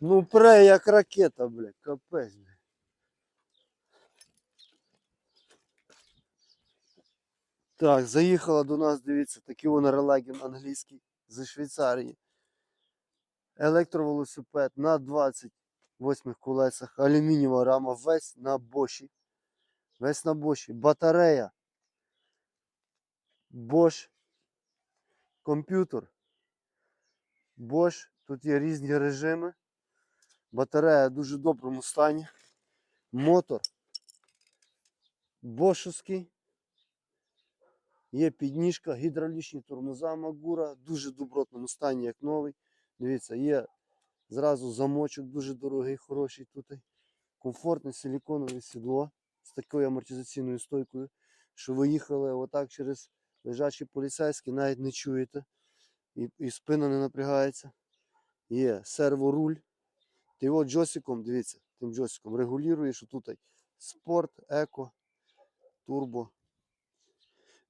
Ну пре, як ракета, бля, капець, бля. Так, заїхала до нас, дивіться, такий вон релегін англійський зі Швейцарії. Електровелосипед на 28 колесах, алюмінієва рама, весь на боші. Весь на боші. Батарея. Bosch. Комп'ютер. Bosch. Тут є різні режими. Батарея в дуже доброму стані. Мотор. Бошовський. Є підніжка, гідравлічні тормоза Магура, дуже добротному стані, як новий. Дивіться, є зразу замочок дуже дорогий, хороший тут. Комфортне силіконове сідло з такою амортизаційною стойкою, що ви їхали отак через лежачі поліцейські, навіть не чуєте. І, і спина не напрягається. Є серворуль. Ти його джосиком, дивіться, тим джосиком регулюєш, що тут спорт, еко, турбо.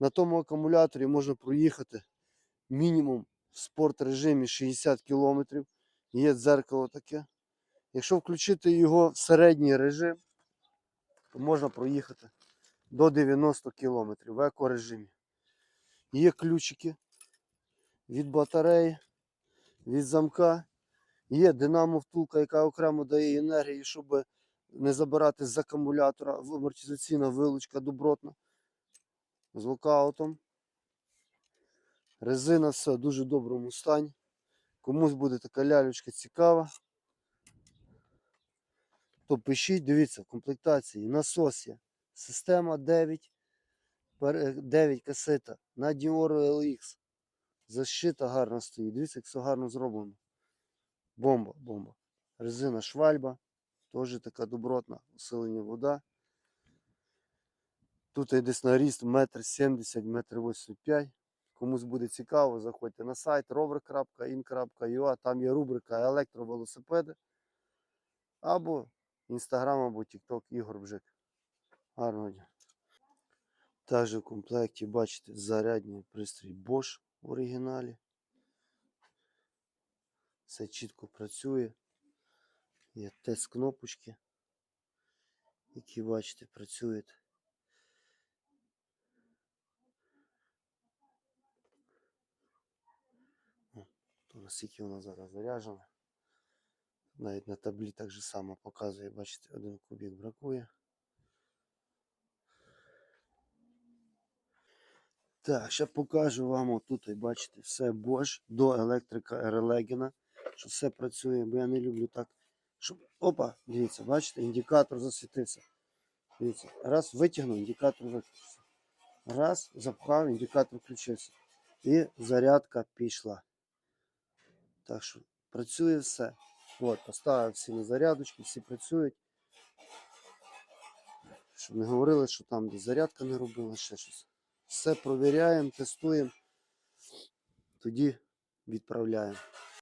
На тому акумуляторі можна проїхати мінімум в спорт режимі 60 км. Є дзеркало таке. Якщо включити його в середній режим, то можна проїхати до 90 км в екорежимі. Є ключики від батареї, від замка. Є динамо втулка, яка окремо дає енергію, щоб не забирати з акумулятора. Амортизаційна вилучка добротна з локаутом. Резина все в дуже доброму стані. Комусь буде така лялючка цікава. То пишіть, дивіться, в комплектації насос є. Система 9, 9 касета на Dior LX. Защита гарно стоїть. Дивіться, як все гарно зроблено. Бомба, бомба. Резина швальба. Теж така добротна, усилення вода. Тут є десь на ріст метр сімдесят, метр 85. Комусь буде цікаво, заходьте на сайт rover.in.ua, там є рубрика електровелосипеди. Або інстаграм, або TikTok Ігор Бжик. Гарного. Також в комплекті бачите зарядний пристрій Bosch в оригіналі. Все чітко працює. Є тест кнопочки, які бачите, працюють. Наскільки вона зараз заряджена. Навіть на таблі так же само показує, бачите, один кубік бракує. Так, ще покажу вам отут, бачите, все Bosch до електрика Релегіна, що все працює, бо я не люблю так. Щоб... Опа, дивіться, бачите, індикатор засвітився. Дивіться, раз витягнув, індикатор виключився. Раз, запхав, індикатор включився. І зарядка пішла. Так що працює все. От, поставив всі на зарядочки, всі працюють. Щоб не говорили, що там десь зарядка не робила, ще щось. Все провіряємо, тестуємо, тоді відправляємо.